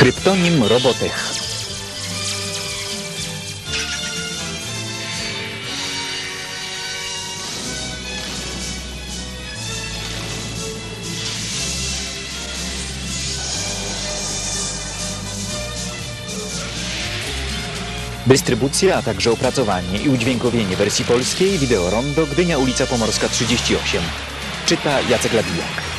Kryptonim Robotech. Dystrybucja, a także opracowanie i udźwiękowienie wersji polskiej Wideo Rondo Gdynia ulica Pomorska 38. Czyta Jacek Labijak.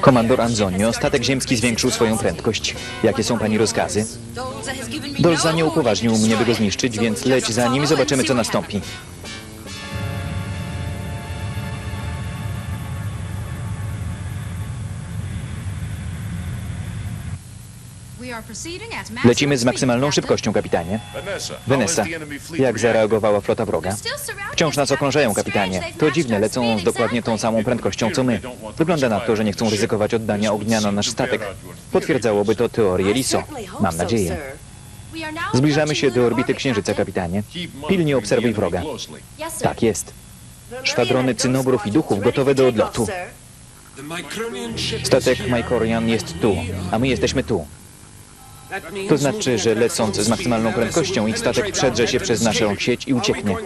Komandor Anzonio, statek ziemski zwiększył swoją prędkość. Jakie są pani rozkazy? Dolza nie upoważnił mnie, by go zniszczyć, więc leć za nim i zobaczymy, co nastąpi. Lecimy z maksymalną szybkością, kapitanie. Vanessa, jak zareagowała flota wroga? Wciąż nas okrążają, kapitanie. To dziwne, lecą z dokładnie tą samą prędkością, co my. Wygląda na to, że nie chcą ryzykować oddania ognia na nasz statek. Potwierdzałoby to teorię LISO. Mam nadzieję. Zbliżamy się do orbity Księżyca, kapitanie. Pilnie obserwuj wroga. Tak jest. Szwadrony cynobrów i duchów gotowe do odlotu. Statek Mycorian jest tu, a my jesteśmy tu. To znaczy, że lecąc z maksymalną prędkością, ich statek przedrze się przez naszą sieć i ucieknie.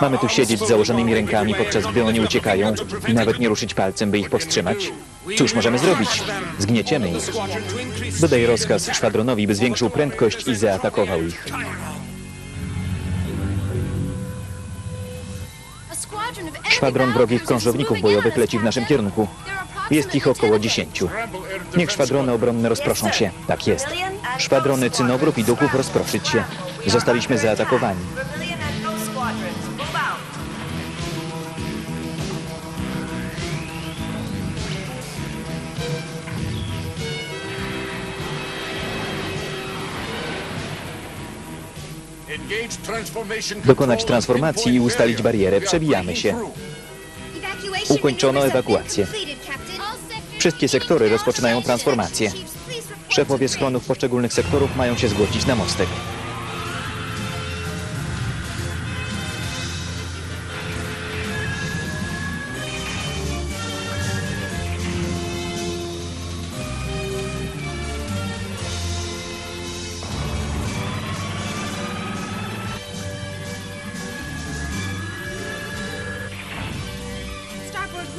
Mamy tu siedzieć z założonymi rękami, podczas gdy oni uciekają i nawet nie ruszyć palcem, by ich powstrzymać. Cóż możemy zrobić? Zgnieciemy ich. Dodaj rozkaz szwadronowi, by zwiększył prędkość i zaatakował ich. Szwadron wrogich krążowników bojowych leci w naszym kierunku. Jest ich około dziesięciu. Niech szwadrony obronne rozproszą się. Tak jest. Szwadrony cynobrów i duchów rozproszyć się. Zostaliśmy zaatakowani. Dokonać transformacji i ustalić barierę. Przebijamy się. Ukończono ewakuację. Wszystkie sektory rozpoczynają transformację. Szefowie schronów poszczególnych sektorów mają się zgłosić na mostek.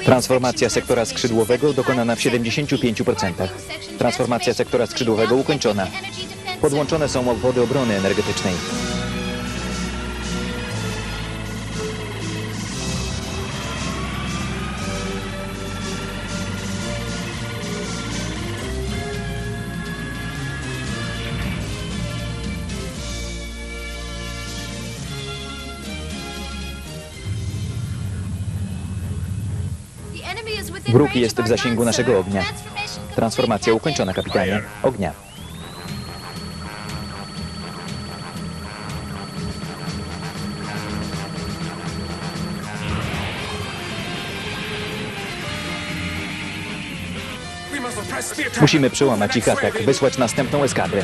Transformacja sektora skrzydłowego dokonana w 75%. Transformacja sektora skrzydłowego ukończona. Podłączone są obwody obrony energetycznej. Wróg jest w zasięgu naszego ognia. Transformacja ukończona, kapitanie. Ognia. Musimy przełamać ich atak, wysłać następną eskadrę.